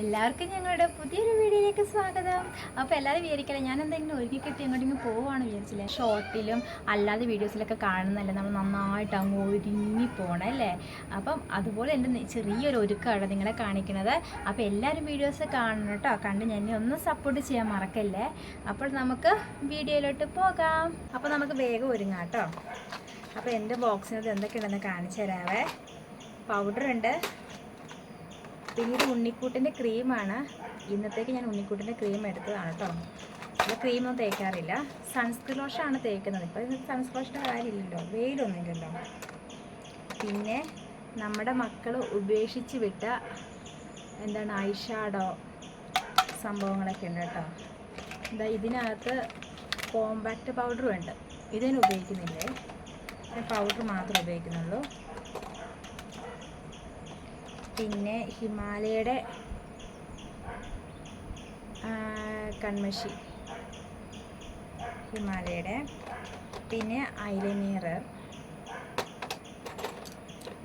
എല്ലാവർക്കും ഞങ്ങളുടെ പുതിയൊരു വീഡിയോയിലേക്ക് സ്വാഗതം. അപ്പോൾ എല്ലാവരും വിചാരിക്കില്ല ഞാൻ എന്തെങ്കിലും ഒരുക്കി കെട്ടി അങ്ങോട്ടെങ്കിലും പോവാണ് വിചാരിച്ചില്ലേ? ഷോർട്ടിലും അല്ലാതെ വീഡിയോസിലൊക്കെ കാണുന്നല്ലേ നമ്മൾ നന്നായിട്ട് അങ്ങ് ഒരുങ്ങി പോകണം അല്ലേ അപ്പം അതുപോലെ എന്റെ ചെറിയൊരു ഒരുക്കമാണ് നിങ്ങളെ കാണിക്കുന്നത് അപ്പോൾ എല്ലാവരും വീഡിയോസ് കാണണം കേട്ടോ. കണ്ട് ഞാൻ ഒന്ന് സപ്പോർട്ട് ചെയ്യാൻ മറക്കല്ലേ? അപ്പോൾ നമുക്ക് വീഡിയോയിലോട്ട് പോകാം. അപ്പോൾ നമുക്ക് വേഗം ഒരുങ്ങാം കേട്ടോ. അപ്പോൾ എന്റെ ബോക്സിനകത്ത് എന്തൊക്കെയുണ്ടെന്ന് കാണിച്ചു തരാവേ. ഉണ്ട്. പിന്നെ ഇത് ഉണ്ണിക്കൂട്ടിന്റെ ക്രീമാണ്. ഇന്നത്തേക്ക് ഞാൻ ഉണ്ണിക്കൂട്ടിന്റെ ക്രീം എടുത്തതാണ് കേട്ടോ ഇത് ക്രീമൊന്നും തേക്കാറില്ല. സൺസ്ക്രീൻ ലോഷാണ് തേക്കുന്നത്. ഇപ്പോൾ ഇത് ലോഷന്റെ കാര്യമില്ലല്ലോ. വെയിലൊന്നുമില്ലല്ലോ. പിന്നെ നമ്മുടെ മക്കൾ ഉപേക്ഷിച്ച് വിട്ട എന്താണ് ഐഷാഡോ സംഭവങ്ങളൊക്കെ ഉണ്ട് കേട്ടോ എന്താ ഇതിനകത്ത് കോമ്പാക്റ്റ് പൗഡറും ഉണ്ട്. ഇതിന് ഉപയോഗിക്കുന്നില്ലേ? പൗഡർ മാത്രമേ ഉപയോഗിക്കുന്നുള്ളൂ. പിന്നെ ഹിമാലയയുടെ കൺമഷി. ഹിമാലയയുടെ പിന്നെ ഐലൈനർ.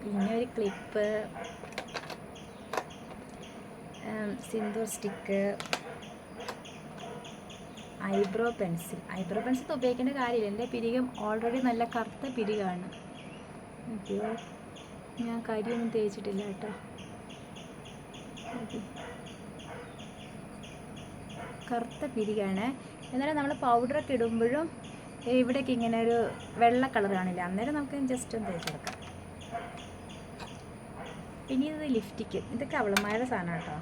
പിന്നെ ഒരു clip. Sindoor stick. Eyebrow pencil. Eyebrow pencil ഉപയോഗിക്കേണ്ട കാര്യമില്ല. എന്റെ പിരികം ഓൾറെഡി നല്ല കറുത്ത പിരികാണ്. അയ്യോ ഞാൻ കരിയൊന്നും തേച്ചിട്ടില്ല കേട്ടോ. കറുത്ത പിരികാണ് എന്നാലും നമ്മൾ പൗഡറൊക്കെ ഇടുമ്പോഴും ഇവിടേക്ക് ഇങ്ങനെ ഒരു വെള്ള കളർ കാണില്ല? അന്നേരം നമുക്ക് ജസ്റ്റ് ഒന്ന് തേച്ചെടുക്കാം പിന്നെ ഇത് ലിഫ്റ്റിക്ക് ഇതൊക്കെ അവളന്മാരുടെ സാധനം കേട്ടോ.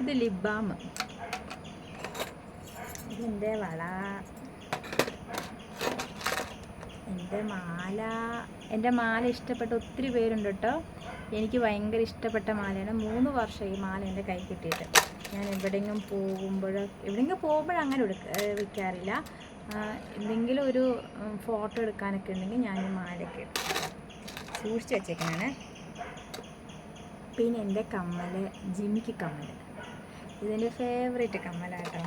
ഇത് ലിപ് ബാം ഇതെന്റെ വള. എന്റെ മാല. എന്റെ മാല ഇഷ്ടപ്പെട്ട ഒത്തിരി പേരുണ്ട് കേട്ടോ. എനിക്ക് ഭയങ്കര ഇഷ്ടപ്പെട്ട മാലയാണ്. മൂന്ന് വർഷം ഈ മാല എന്റെ കൈ കിട്ടിയിട്ട്. ഞാൻ എവിടെയെങ്കിലും പോകുമ്പോൾ എവിടെയെങ്കിലും പോകുമ്പോൾ അങ്ങനെ എടുക്ക വിൽക്കാറില്ല. എന്തെങ്കിലും ഒരു ഫോട്ടോ എടുക്കാനൊക്കെ ഉണ്ടെങ്കിൽ ഞാൻ ഈ മാലയൊക്കെ സൂക്ഷിച്ച് വെച്ചേക്കാണ് പിന്നെ എന്റെ കമ്മൽ ജിമ്മിക്ക് കമ്മൽ ഇതെന്റെ ഫേവറേറ്റ് കമ്മലാട്ടോ.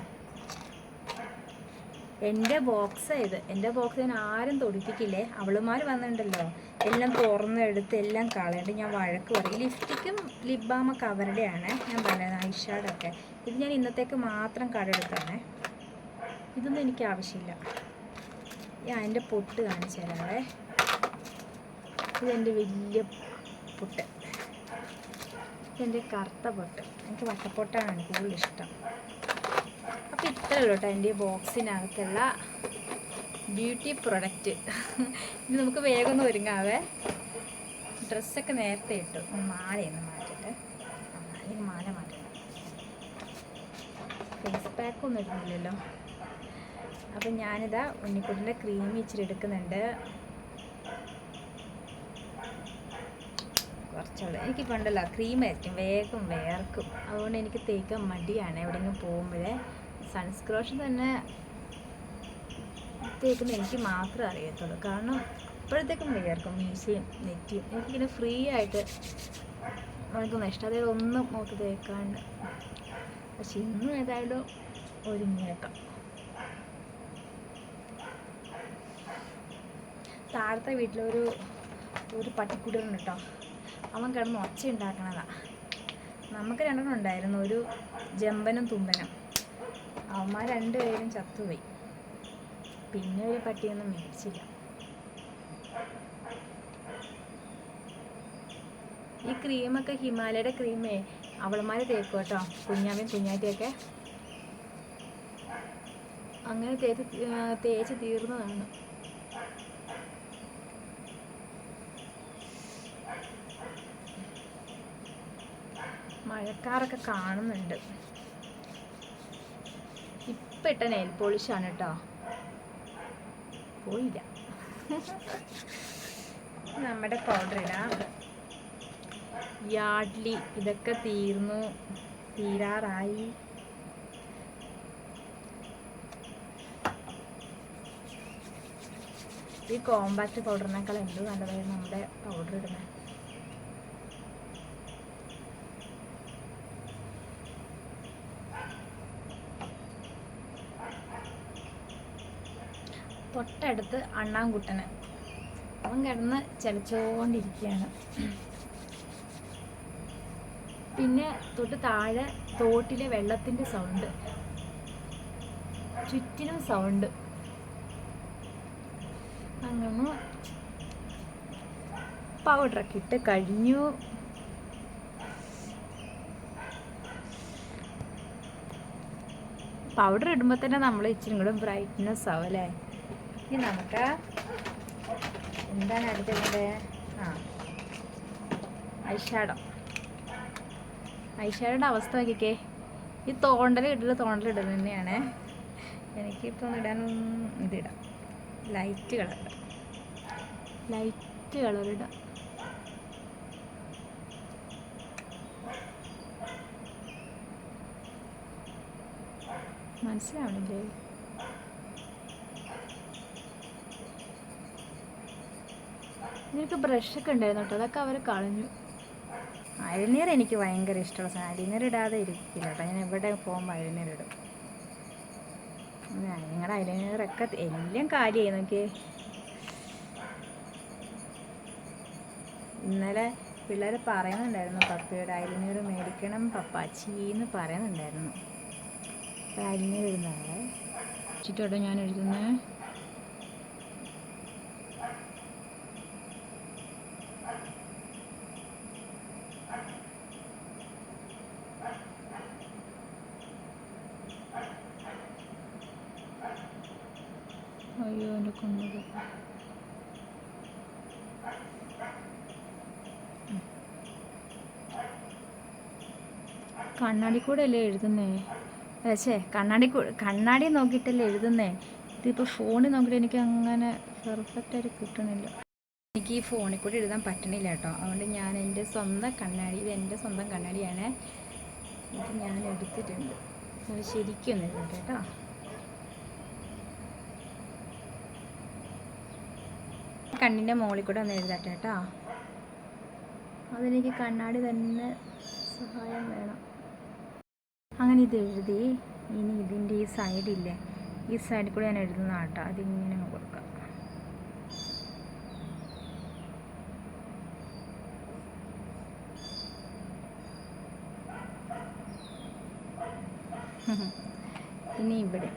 എന്റെ ബോക്സ് ഇത്. എന്റെ ബോക്സ് ഞാൻ ആരും തൊടിപ്പിക്കില്ലേ? അവളുമാർ വന്നിട്ടുണ്ടല്ലോ. എല്ലാം തുറന്നെടുത്ത് എല്ലാം കളയണ്ട് ഞാൻ വഴക്ക് പറയും. ലിഫ്റ്റിക്കും ലിപ് ബാമൊക്കെ അവരുടെയാണ്. ഞാൻ പറഞ്ഞത് ഐഷാഡൊക്കെ ഇത് ഞാൻ ഇന്നത്തേക്ക് മാത്രം കടെടുത്താണ് ഇതൊന്നും എനിക്ക് ആവശ്യമില്ല. ഞാൻ എന്റെ പൊട്ട് കാണിച്ചു തരാവേ. ഇതെന്റെ വലിയ പൊട്ട്. ഇതെന്റെ കറുത്ത പൊട്ട്. എനിക്ക് വട്ടപ്പൊട്ടാണ് കൂടുതൽ ഇഷ്ടം. അപ്പോൾ ഇത്ര കേട്ടോ എന്റെ ബോക്സിനകത്തുള്ള ബ്യൂട്ടി പ്രൊഡക്റ്റ് ഇനി നമുക്ക് വേഗം ഒന്ന് ഒരുങ്ങാവേ. ഡ്രസ്സൊക്കെ നേരത്തെ ഇട്ടു. മാലയൊന്ന് മാറ്റിട്ട് അല്ലെങ്കിൽ മാല മാറ്റണം ഫേസ് പാക്കൊന്നും ഇടുന്നില്ലല്ലോ. അപ്പം ഞാനിതാ ഉണ്ണിക്കുട്ടിന്റെ ക്രീം ഇച്ചിരി എടുക്കുന്നുണ്ട്. കുറച്ചുള്ളൂ. എനിക്ക് പണ്ടല്ല ക്രീം ആയിരിക്കും. വേഗം വേർക്കും. അതുകൊണ്ട് എനിക്ക് തേക്കാൻ മടിയാണ് എവിടെയെങ്കിലും പോകുമ്പോഴേ. സൺസ്ക്രോഷൻ തന്നെ തേക്കുന്ന എനിക്ക് മാത്രമേ അറിയത്തുള്ളൂ. കാരണം അപ്പോഴത്തേക്കും വിചാരിക്കും മീശയും നെറ്റിയും എനിക്കിങ്ങനെ ഫ്രീ ആയിട്ട് നമുക്ക് ഇഷ്ടം. ഒന്നും മുഖത്ത് തേക്കാണ്ട്. പക്ഷെ ഇന്നും ഏതായാലും ഒരുങ്ങിയേക്കാം. താഴത്തെ വീട്ടിലൊരു ഒരു പട്ടിക്കുട്ടിയുണ്ട് കേട്ടോ. അവൻ കിടന്ന് ഒച്ച ഉണ്ടാക്കണതാണ് നമുക്ക് രണ്ടെണ്ണം ഉണ്ടായിരുന്നു. ഒരു ജമ്പനും തുമ്പനും. അവന്മാർ രണ്ടുപേരും ചത്തുപോയി. പിന്നെ ഒരു പട്ടിയൊന്നും മേടിച്ചില്ല. ഈ ക്രീമൊക്കെ ഹിമാലയുടെ ക്രീമേ. അവളമാർ തേക്കും കേട്ടോ. കുഞ്ഞാമ്മയും കുഞ്ഞാറ്റിയൊക്കെ. അങ്ങനെ തേച്ച് തേച്ച് തീർന്നതാണ്. മഴക്കാറൊക്കെ കാണുന്നുണ്ട്. ഇപ്പം ഇട്ട നെയിൽ ആണ് കേട്ടോ പോയില്ല. നമ്മുടെ പൗഡർ ഇടാം. യാഡ്ലി ഇതൊക്കെ തീർന്നു. തീരാറായി. ഈ കോമ്പാക്ട് പൗഡറിനേക്കാൾ എന്ത് നല്ലതായിരുന്നു നമ്മുടെ പൗഡർ ഇടുന്നത് തൊട്ടടുത്ത് അണ്ണാൻകുട്ടന് അവൻ കിടന്ന് ചലിച്ചുകൊണ്ടിരിക്കുകയാണ് പിന്നെ തൊട്ട് താഴെ തോട്ടിലെ വെള്ളത്തിന്റെ സൗണ്ട് ചുറ്റിനും സൗണ്ട് അങ്ങനെ പൗഡറൊക്കെ ഇട്ട് കഴിഞ്ഞു. പൗഡർ ഇടുമ്പോൾ തന്നെ നമ്മൾ ഇച്ചിരി കൂടെ ബ്രൈറ്റ്നെസ് ആവും അല്ലേ? ഇനി നമുക്ക് എന്താണ് അടുത്തത് ആ. ഐഷാഡോ. ഐഷാഡോയുടെ അവസ്ഥ നോക്കിക്കേ. ഈ തോണ്ടൽ ഇടൽ തോണ്ടൽ ഇടൽ തന്നെയാണ്. എനിക്കിപ്പോൾ ഇടാനൊന്നും ഇതിടാം. ലൈറ്റ് കളർ ഇടാം. ലൈറ്റ് കളർ ഇടാം. മനസ്സിലാവണില്ലേ? നിനക്ക് ബ്രഷൊക്കെ ഉണ്ടായിരുന്നു കേട്ടോ അതൊക്കെ അവർ കളഞ്ഞു. അരിനീർ എനിക്ക് ഭയങ്കര ഇഷ്ടമുള്ള സാധനം അരിനീർ ഇടാതെ ഇരിക്കില്ല കേട്ടോ ഞാൻ എവിടെ പോകുമ്പോൾ അരിനീർ ഇടും. നിങ്ങളുടെ അരിനീറൊക്കെ എല്ലാം കാര്യമായി നോക്കിയേ. ഇന്നലെ പിള്ളേർ പറയുന്നുണ്ടായിരുന്നു പപ്പയുടെ അരിനീർ മേടിക്കണം പപ്പാച്ചി എന്ന് പറയുന്നുണ്ടായിരുന്നു അരിനീർ ഇടുന്നതാണ് ചുറ്റോട്ടോ ഞാൻ എഴുതുന്നത് അയ്യോ എന്റെ കൊണ്ടത് കണ്ണാടി കൂടെ അല്ലേ എഴുതുന്നേ അച്ഛേ കണ്ണാടി കണ്ണാടി നോക്കിയിട്ടല്ലേ എഴുതുന്നേ? ഇതിപ്പോൾ ഫോണിൽ നോക്കിയിട്ട് എനിക്ക് അങ്ങനെ പെർഫെക്റ്റ് ആയിട്ട് കിട്ടണില്ല. എനിക്ക് ഈ ഫോണിൽ കൂടെ എഴുതാൻ പറ്റണില്ല കേട്ടോ. അതുകൊണ്ട് ഞാൻ എന്റെ സ്വന്തം കണ്ണാടി ഇത് എന്റെ സ്വന്തം കണ്ണാടിയാണ്. ഇത് ഞാൻ എടുത്തിട്ടുണ്ട്. അത് ശരിക്കും ഒന്ന് എഴുതാം കേട്ടോ. കണ്ണിന്റെ മുകളിൽ കൂടെ ഒന്ന് എഴുതട്ടെ കേട്ടോ. അതെനിക്ക് കണ്ണാടി തന്നെ സഹായം വേണം. അങ്ങനെ ഇത് എഴുതി. ഇനി ഇതിന്റെ ഈ സൈഡില്ലേ ഈ സൈഡിൽ കൂടെ ഞാൻ എഴുതുന്ന ആട്ടോ അതിങ്ങനെ കൊടുക്കാം. ഇനി ഇവിടെ.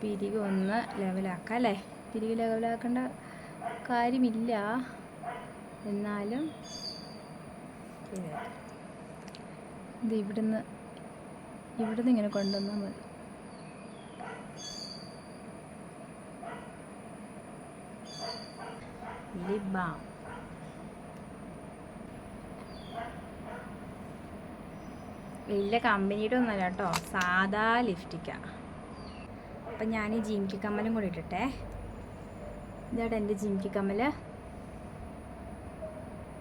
പിരിവ് ഒന്ന് ലെവലാക്കാം അല്ലേ? പിരിവ് ലെവലാക്കേണ്ട കാര്യമില്ല. എന്നാലും. ഇത് ഇവിടുന്ന് ഇവിടുന്ന് ഇങ്ങനെ കൊണ്ടുവന്നാൽ മതി. ലിപ് ബാം വലിയ കമ്പനിയുടെ ഒന്നല്ല കേട്ടോ സാധാ ലിഫ്റ്റിക്കാണ് അപ്പം ഞാൻ ഈ ജിംകി കമ്മലും കൂടി ഇട്ടിട്ടെ. ഇതാണ് എന്റെ ജിങ്കി കമ്മൽ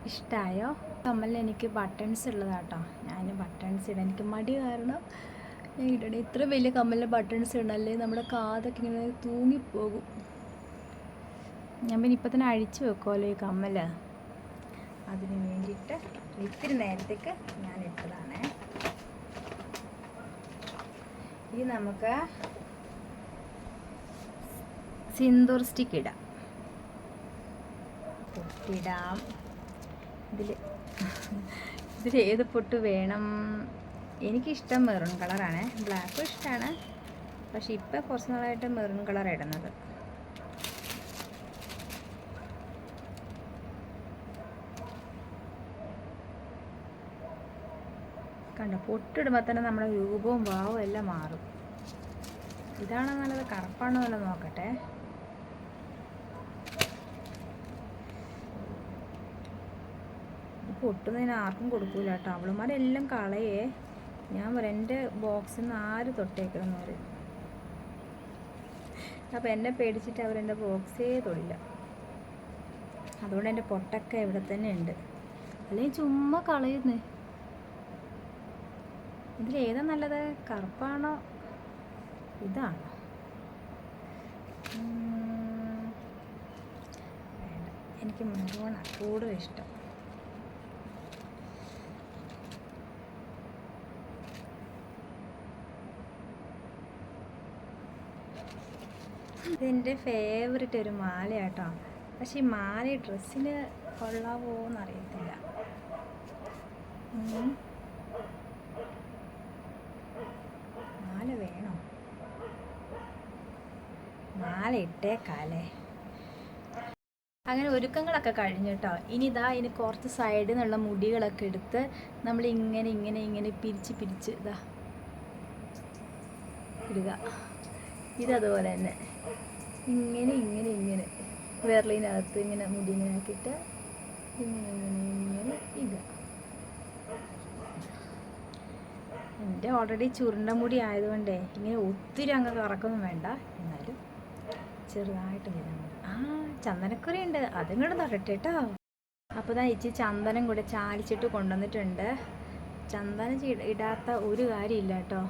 ഇഷ്ടമായോ കമ്മലിൽ എനിക്ക് ബട്ടൺസ് ഉള്ളതാട്ടോ. ഞാൻ ബട്ടൺസ് ഇടാൻ എനിക്ക് മടി കാരണം ഞാൻ ഇടണേ ഇത്ര വലിയ കമ്മലിൽ ബട്ടൺസ് ഇടണല്ലേ നമ്മുടെ കാതൊക്കെ ഇങ്ങനെ തൂങ്ങിപ്പോകും. ഞാൻ പിന്നെ ഇപ്പം തന്നെ അഴിച്ചു വെക്കുമല്ലോ ഈ കമ്മൽ അതിന് വേണ്ടിയിട്ട് ഇത്തിരി നേരത്തേക്ക് ഞാൻ ഇട്ടതാണേ. ഇനി നമുക്ക് സിന്ദൂർ സ്റ്റിക്ക് ഇടാം. പൊട്ടിടാം ഇതിൽ ഇതിൽ ഏത് പൊട്ട് വേണം? എനിക്കിഷ്ടം മെറൂൺ കളറാണ്. ബ്ലാക്കും ഇഷ്ടമാണ് പക്ഷെ ഇപ്പം കുറച്ച് നാളായിട്ട് മെറൂൺ കളർ ഇടുന്നത്. കണ്ടോ പൊട്ടിടുമ്പോൾ തന്നെ നമ്മുടെ രൂപവും ഭാവവും എല്ലാം മാറും. ഇതാണോ നല്ലത് കറുപ്പാണോ നല്ലത് നോക്കട്ടെ. ഇത് ഞാൻ ആർക്കും കൊടുക്കൂല കേട്ടോ. അവളുമാരെല്ലാം കളയേ. ഞാൻ പറയാം എന്റെ ബോക്സിൽ നിന്ന് ആര് തൊട്ടേക്കണമെന്ന് പറയും. അപ്പോൾ എന്നെ പേടിച്ചിട്ട് അവരെന്റെ ബോക്സേ തൊടില്ല. അതുകൊണ്ട് എന്റെ പൊട്ടൊക്കെ ഇവിടെ തന്നെ ഉണ്ട്. അല്ലെങ്കിൽ ചുമ്മാ കളയുന്നേ. ഇതിലേതാ നല്ലത്? കറുപ്പാണോ? ഇതാണോ? എനിക്ക് മെറൂണാണ് കൂടുതൽ ഇഷ്ടം. ഇതെന്റെ ഫേവററ്റ് ഒരു മാലയാട്ടോ. പക്ഷെ ഈ മാല ഡ്രസ്സിൽ കൊള്ളാവോ എന്നറിയത്തില്ല. മാല വേണോ? മാല ഇട്ടേക്കാലേ. അങ്ങനെ ഒരുക്കങ്ങളൊക്കെ കഴിഞ്ഞിട്ടോ. ഇനി ഇതാ ഇനി കുറച്ച് സൈഡിൽ നിന്നുള്ള മുടികളൊക്കെ എടുത്ത് നമ്മൾ ഇങ്ങനെ ഇങ്ങനെ ഇങ്ങനെ പിരിച്ച് പിരിച്ച് ഇതാ ഇടുക. ഇതതുപോലെ തന്നെ. ഇങ്ങനെ ഇങ്ങനെ ഇങ്ങനെ. വിരലിനകത്ത് ഇങ്ങനെ മുടി ഇങ്ങനെ ഇങ്ങനെ ഇങ്ങനെ ഇങ്ങനെ എന്റെ ഓൾറെഡി ചുരുണ്ട മുടി ആയതുകൊണ്ടേ ഇങ്ങനെ ഒത്തിരി അങ്ങ് കറക്കൊന്നും വേണ്ട. എന്നാലും ചെറുതായിട്ട് ഇങ്ങനെ ആ ചന്ദനക്കുറി ഉണ്ട്. അതും കൂടെ തൊടട്ടെ കേട്ടോ അപ്പോൾ ഞാൻ ഇച്ചി ചന്ദനം കൂടെ ചാലിച്ചിട്ട് കൊണ്ടുവന്നിട്ടുണ്ട്. ചന്ദനം ഇടാത്ത ഒരു കാര്യമില്ല കേട്ടോ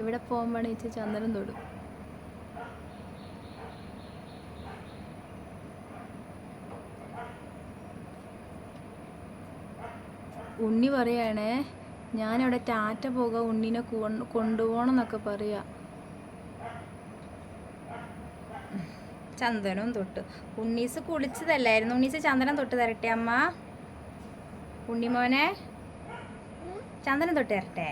എവിടെ പോകുമ്പോഴാണ് ഇച്ചി ചന്ദനം തൊടും? ഉണ്ണി പറയണേ ഞാനവിടെ ടാറ്റ പോക ഉണ്ണിനെ കൊണ്ടുപോകണം എന്നൊക്കെ പറയാ. ചന്ദനം തൊട്ട്. ഉണ്ണീസ് കുളിച്ചതല്ലായിരുന്നു. ഉണ്ണീസ് ചന്ദനം തൊട്ട് തരട്ടെ അമ്മ. ഉണ്ണിമോനെ ചന്ദനം തൊട്ട് തരട്ടെ.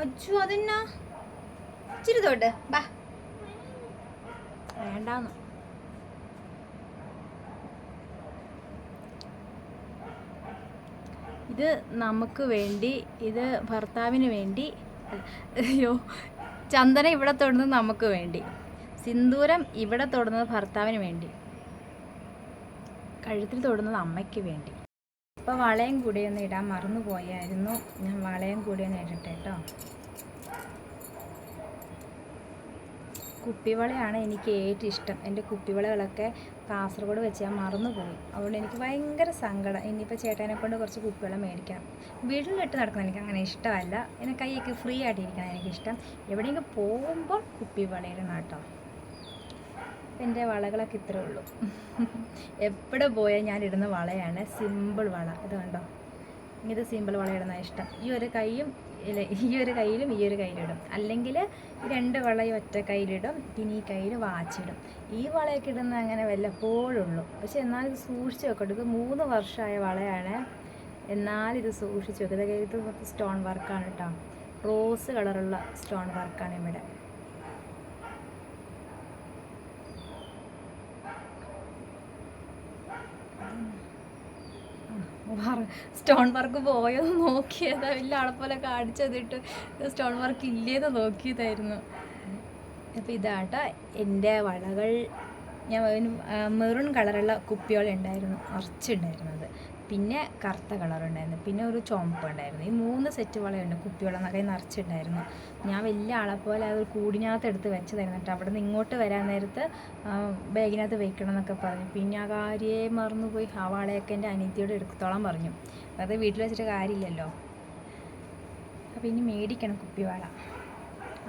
അച്ചു അതെന്നാ? ഇച്ചിരി തൊട്ട്. ബാ. വേണ്ടാന്ന്. ഇത് നമുക്ക് വേണ്ടി ഇത് ഭർത്താവിന് വേണ്ടി അയ്യോ ചന്ദനം ഇവിടെ തൊടുന്നത് നമുക്ക് വേണ്ടി സിന്ദൂരം ഇവിടെ തൊടുന്നത് ഭർത്താവിന് വേണ്ടി കഴുത്തിൽ തൊടുന്നത് അമ്മയ്ക്ക് വേണ്ടി. ഇപ്പോൾ വളയും കൂടിയൊന്ന് ഇടാൻ മറന്നു പോയായിരുന്നു ഞാൻ വളയും കൂടിയൊന്ന് ഇടട്ടെ കേട്ടോ കുപ്പിവളയാണ് എനിക്ക് ഏറ്റവും ഇഷ്ടം. എന്റെ കുപ്പിവളകളൊക്കെ കാസർഗോഡ് വെച്ച് ഞാൻ മറന്നുപോയി. അതുകൊണ്ട് എനിക്ക് ഭയങ്കര സങ്കടം. ഇനിയിപ്പോൾ ചേട്ടനെ കൊണ്ട് കുറച്ച് കുപ്പിവള മേടിക്കണം വീട്ടിലിട്ട് നടക്കുന്നത് എനിക്ക് അങ്ങനെ ഇഷ്ടമല്ല. എന്റെ കൈയൊക്കെ ഫ്രീ ആയിട്ട് ആയിട്ടിരിക്കണം എനിക്കിഷ്ടം. എവിടെയെങ്കിലും പോകുമ്പോൾ കുപ്പിവളയിടണം കേട്ടോ. എന്റെ വളകളൊക്കെ ഇത്രേ ഉള്ളൂ. എവിടെ പോയാൽ ഞാൻ ഇടുന്ന വളയാണ്. സിമ്പിൾ വള. ഇത് കണ്ടോ? ഇത് സിമ്പിൾ വളയിടുന്ന ഇഷ്ടം. ഈ ഒരു കൈയും ഈ ഒരു കയ്യിലും ഈ ഒരു കയ്യിലിടും അല്ലെങ്കിൽ രണ്ട് വളയും ഒറ്റ കയ്യിലിടും പിന്നെ ഈ കയ്യിൽ വാച്ചിടും. ഈ വളയൊക്കെ ഇടുന്ന അങ്ങനെ വല്ലപ്പോഴുള്ളൂ പക്ഷെ എന്നാലും ഇത് സൂക്ഷിച്ച് വെക്കട്ടെ. ഇത് മൂന്ന് വർഷമായ വളയാണ്. എന്നാലും ഇത് സൂക്ഷിച്ച് വെക്കുക ഇത് സ്റ്റോൺ വർക്കാണ് കേട്ടോ. റോസ് കളറുള്ള സ്റ്റോൺ വർക്കാണ് ഇവിടെ. സ്റ്റോൺ വർക്ക് പോയത് നോക്കിയതാ. വലിയ ആളെപ്പോലെ കാണിച്ചതിട്ട് സ്റ്റോൺ വർക്ക് ഇല്ലേന്ന് നോക്കിയതായിരുന്നു. അപ്പോൾ ഇതാട്ട എന്റെ വളകൾ ഞാൻ മെറൂൺ കളറുള്ള കുപ്പിയോളം ഉണ്ടായിരുന്നു നിറച്ചുണ്ടായിരുന്നത് പിന്നെ കറുത്ത കളറുണ്ടായിരുന്നു പിന്നെ ഒരു ചുമപ്പ് ഉണ്ടായിരുന്നു. ഈ മൂന്ന് സെറ്റ് വളയുണ്ട്. കുപ്പിയോളം നകை നിറച്ചിട്ടുണ്ടായിരുന്നു. ഞാൻ വലിയ ആളെ പോലെ അത് കൂടിനകത്ത് എടുത്ത് വെച്ചതായിരുന്നു കേട്ടോ. അവിടെ നിന്ന് ഇങ്ങോട്ട് വരാൻ നേരത്ത് ബാഗിനകത്ത് വെക്കണം എന്നൊക്കെ പറഞ്ഞു. പിന്നെ ആ കാര്യേ മറന്നുപോയി. ആ വളയൊക്കെ എന്റെ അനിയത്തിയോട് എടുത്തോളാൻ പറഞ്ഞു. അത് വീട്ടിൽ വെച്ചിട്ട് കാര്യമില്ലല്ലോ. അപ്പോൾ ഇനി മേടിക്കണം കുപ്പിവാള.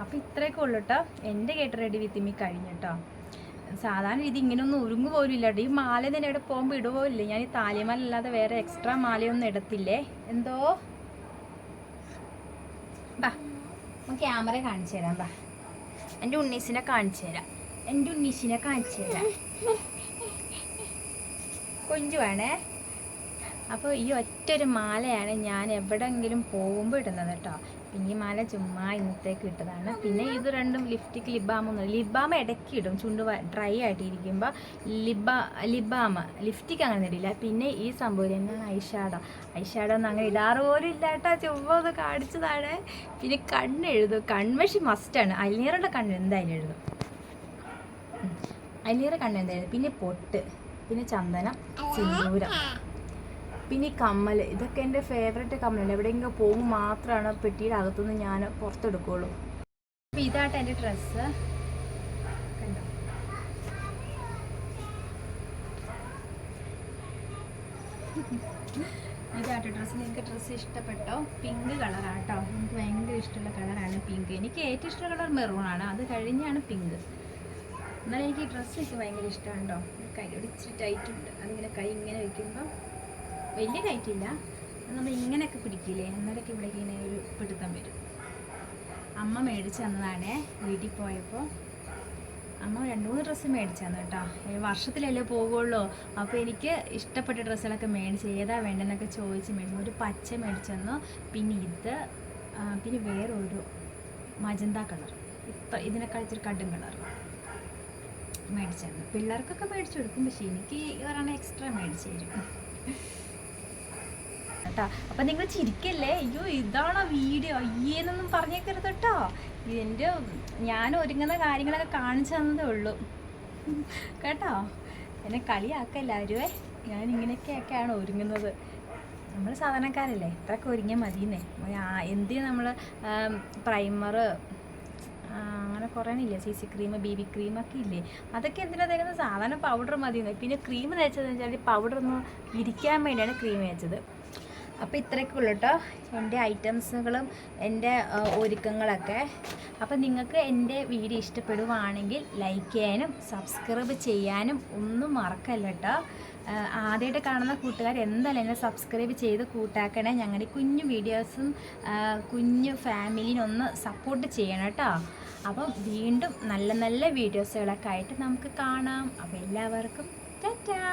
അപ്പോൾ ഇത്രയൊക്കെ ഉള്ളൂ കേട്ടോ. എന്റെ കേട്ട് റെഡി വിത്തിമി കഴിഞ്ഞു കേട്ടോ. സാധാരണ രീതി ഇങ്ങനെയൊന്നും ഒരുങ്ങു പോലും ഇല്ല ഈ മാല തന്നെ ഇവിടെ പോകുമ്പോൾ ഇടുപോലില്ല? ഞാൻ ഈ താലിമാല അല്ലാതെ വേറെ എക്സ്ട്രാ മാലയൊന്നും ഇടത്തില്ലേ? എന്തോ? ബാ ക്യാമറ കാണിച്ചു തരാം ബാ. എന്റെ ഉണ്ണീസിനെ കാണിച്ചു തരാം. എന്റെ ഉണ്ണീസിനെ കാണിച്ചു തരാം. കൊഞ്ചു വേണേ? അപ്പോൾ ഈ ഒറ്റൊരു മാലയാണ് ഞാൻ എവിടെയെങ്കിലും പോകുമ്പോൾ ഇടുന്നത് കേട്ടോ ഈ മാല ചുമ്മാ ഇന്നത്തേക്ക് ഇട്ടതാണ്. പിന്നെ ഇത് രണ്ടും ലിപ്സ്റ്റിക് ലിബാമൊന്നും ലിബാമ ഇടയ്ക്ക് ഇടും. ചുണ്ട് ഡ്രൈ ആയിട്ടിരിക്കുമ്പോൾ ലിബ ലിബാമ ലിപ്സ്റ്റിക് അങ്ങനെ ഇടില്ല. പിന്നെ ഈ സംഭവം തന്നെയാണ് ഐഷാഡോ ഐഷാഡോ ഒന്നും അങ്ങനെ ഇടാറ് പോലും ഇല്ല കേട്ടോ ചുമ്മാ ഒന്ന് കാണിച്ചതാണ്. പിന്നെ കണ്ണെഴുതും കൺമഷി മസ്റ്റാണ് അലിയറുടെ കണ്ണ് എന്തായാലും എഴുതും. അലിയറ കണ്ണ് എന്തായാലും പിന്നെ പൊട്ട്. പിന്നെ ചന്ദനം. സിന്ദൂരം. പിന്നെ ഈ കമ്മൽ ഇതൊക്കെ എന്റെ ഫേവറേറ്റ് കമ്മലാണ്. എവിടെയെങ്കിലും പോകും മാത്രമാണ് പെട്ടിയുടെ അകത്തുനിന്ന് ഞാൻ പുറത്തെടുക്കുള്ളൂ. അപ്പോൾ ഇതായിട്ട് എന്റെ ഡ്രസ്സ് കണ്ടോ? ഇതായിട്ട് ഡ്രസ്സ് നിങ്ങൾക്ക് ഡ്രസ്സ് ഇഷ്ടപ്പെട്ടോ? പിങ്ക് കളറാട്ടോ എനിക്ക് ഭയങ്കര ഇഷ്ടമുള്ള കളറാണ് പിങ്ക് എനിക്ക് ഏറ്റവും ഇഷ്ടമുള്ള കളർ മെറൂണാണ് അത് കഴിഞ്ഞാണ് പിങ്ക് എന്നാലും എനിക്ക് ഈ ഡ്രസ്സ് എനിക്ക് ഭയങ്കര ഇഷ്ടമാണ് കേട്ടോ. കൈ ഇച്ചിരി ടൈറ്റ് ഉണ്ട്. അതിങ്ങനെ കൈ ഇങ്ങനെ വെക്കുമ്പോൾ വലിയ കയറ്റില്ല. നമ്മൾ ഇങ്ങനെയൊക്കെ പിടിക്കില്ലേ? അന്നേരൊക്കെ ഇവിടെ ഇങ്ങനെ ഒരു പിടുത്തം വരും. അമ്മ മേടിച്ചു തന്നതാണേ വീട്ടിൽ പോയപ്പോൾ. അമ്മ രണ്ട് മൂന്ന് ഡ്രസ്സ് മേടിച്ചു തന്നു കേട്ടോ. വർഷത്തിലല്ലേ പോകുള്ളൂ. അപ്പോൾ എനിക്ക് ഇഷ്ടപ്പെട്ട ഡ്രസ്സുകളൊക്കെ മേടിച്ച് ഏതാ വേണ്ടെന്നൊക്കെ ചോദിച്ച് മേടിച്ചു ഒരു പച്ച മേടിച്ചു തന്നു. പിന്നെ ഇത് പിന്നെ വേറൊരു മജന്ത കളർ. ഇത്ര ഇതിനേക്കാൾ ഇച്ചിരി കടും കളർ മേടിച്ചു തന്നു. പിള്ളേർക്കൊക്കെ മേടിച്ചു കൊടുക്കും. പക്ഷേ എനിക്ക് ഒരെണ്ണം എക്സ്ട്രാ മേടിച്ചു തരും. കേട്ടോ. അപ്പം നിങ്ങൾ ചിരിക്കല്ലേ? അയ്യോ ഇതാണോ വീഡിയോ? അയ്യേന്നൊന്നും പറഞ്ഞേക്കരുത് കേട്ടോ. ഇതിന്റെ ഞാൻ ഒരുങ്ങുന്ന കാര്യങ്ങളൊക്കെ കാണിച്ചു തന്നതേ ഉള്ളൂ. കേട്ടോ? എന്നെ കളിയാക്കല്ലാരുവേ ഞാൻ ഇങ്ങനെയൊക്കെയൊക്കെയാണ് ഒരുങ്ങുന്നത്. നമ്മൾ സാധാരണക്കാരല്ലേ? ഇത്രയൊക്കെ ഒരുങ്ങിയാൽ മതിയെന്നേ. എന്തിനു നമ്മൾ പ്രൈമർ അങ്ങനെ കുറേ ഇല്ലേ? C C cream B B ക്രീമൊക്കെ ഇല്ലേ? അതൊക്കെ എന്തിനാ തരുന്നത് സാധാരണ പൗഡർ മതിയെന്നേ. പിന്നെ ക്രീം തേച്ചതെന്ന് വെച്ചാൽ പൗഡർ ഒന്ന് ഇരിക്കാൻ വേണ്ടിയാണ് ക്രീം തേച്ചത്. അപ്പോൾ ഇത്രയൊക്കെ ഉള്ളൂ കേട്ടോ എന്റെ ഐറ്റംസുകളും എന്റെ ഒരുക്കങ്ങളൊക്കെ. അപ്പോൾ നിങ്ങൾക്ക് എന്റെ വീഡിയോ ഇഷ്ടപ്പെടുവാണെങ്കിൽ ലൈക്ക് ചെയ്യാനും സബ്സ്ക്രൈബ് ചെയ്യാനും ഒന്നും മറക്കല്ല കേട്ടോ ആദ്യമായിട്ട് കാണുന്ന കൂട്ടുകാർ എന്തായാലും എന്നെ സബ്സ്ക്രൈബ് ചെയ്ത് കൂട്ടാക്കണേ. ഞങ്ങളുടെ കുഞ്ഞു വീഡിയോസും കുഞ്ഞു ഫാമിലിനൊന്ന് സപ്പോർട്ട് ചെയ്യണം കേട്ടോ അപ്പം വീണ്ടും നല്ല നല്ല വീഡിയോസുകളൊക്കെ ആയിട്ട് നമുക്ക് കാണാം. അപ്പോൾ എല്ലാവർക്കും ടാറ്റാ.